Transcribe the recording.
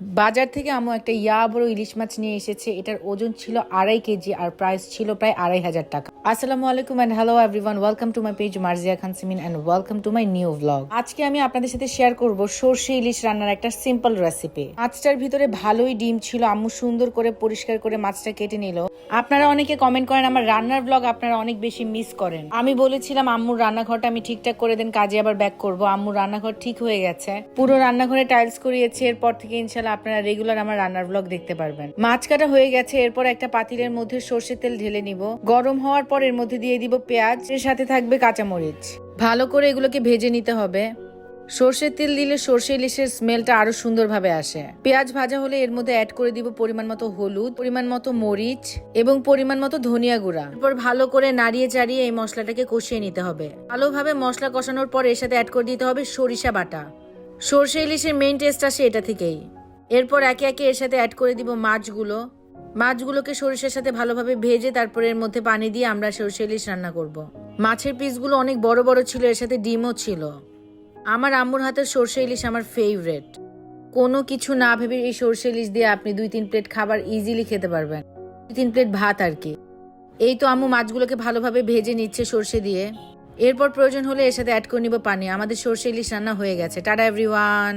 বাজার থেকে আমু একটা ইয়া বড় ইলিশ মাছ নিয়ে এসেছে। এটার ওজন ছিল আড়াই কেজি আর প্রাইস ছিল প্রায় আড়াই হাজার টাকা। আসসালামু আলাইকুম and hello everyone welcome to my page Marzia Khan Simin and welcome to my new blog আজকে আমি আপনাদের সাথে শেয়ার করব সর্ষে ইলিশ রান্নার একটা সিম্পল রেসিপি মাছটার ভিতরে ভালোই ডিম ছিল, আম্মু সুন্দর করে পরিষ্কার করে মাছটা কেটে নিল। আপনারা অনেকে কমেন্ট করেন, আমার রান্নার ব্লগ আপনারা অনেক বেশি মিস করেন। আমি বলেছিলাম, আম্মুর রান্নাঘরটা আমি ঠিকঠাক করে দেন, কাজে আবার ব্যাক করব। আম্মুর রান্নাঘর ঠিক হয়ে গেছে। পুরো রান্নাঘরে টাইলস করিয়েছি, এরপর থেকে ইনশাল্লাহ আপনারা রেগুলার আমার রান্নার ব্লগ দেখতে পারবেন। মাছ কাটা হয়ে গেছে, এরপর একটা পাতিলের মধ্যে সর্ষের তেল ঢেলে নিব। গরম হওয়ার পর এর মধ্যে দিয়ে দিব পেঁয়াজ, এর সাথে থাকবে কাঁচামরিচ। ভালো করে এগুলোকে ভেজে নিতে হবে। সর্ষের তেল দিলে সর্ষে ইলিশের স্মেলটা আরও সুন্দরভাবে আসে। পেঁয়াজ ভাজা হলে এর মধ্যে অ্যাড করে দিব পরিমাণ মতো হলুদ, পরিমাণ মতো মরিচ এবং পরিমাণ মতো ধনিয়া গুঁড়া। এরপর ভালো করে নাড়িয়ে চাড়িয়ে এই মশলাটাকে কষিয়ে নিতে হবে। ভালোভাবে মশলা কষানোর পর এর সাথে অ্যাড করে দিতে হবে সরিষা বাটা। সর্ষে ইলিশের মেইন টেস্ট আসে এটা থেকেই। এরপর একে একে এর সাথে অ্যাড করে দিব মাছগুলো। মাছগুলোকে সরিষার সাথে ভালোভাবে ভেজে তারপর এর মধ্যে পানি দিয়ে আমরা সরষে ইলিশ রান্না করব। মাছের পিসগুলো অনেক বড় বড় ছিল, এর সাথে ডিমও ছিল। আমার আম্মুর হাতের সর্ষে ইলিশ আমার ফেভারেট কোনো কিছু না ভেবে এই সর্ষে ইলিশ দিয়ে আপনি দুই তিন প্লেট খাবার ইজিলি খেতে পারবেন। দুই তিন প্লেট ভাত আর কি। এই তো আম্মু মাছগুলোকে ভালোভাবে ভেজে নিচ্ছে সর্ষে দিয়ে। এরপর প্রয়োজন হলে এর সাথে অ্যাড করে নিব পানি। আমাদের সর্ষে ইলিশ রান্না হয়ে গেছে। Tata everyone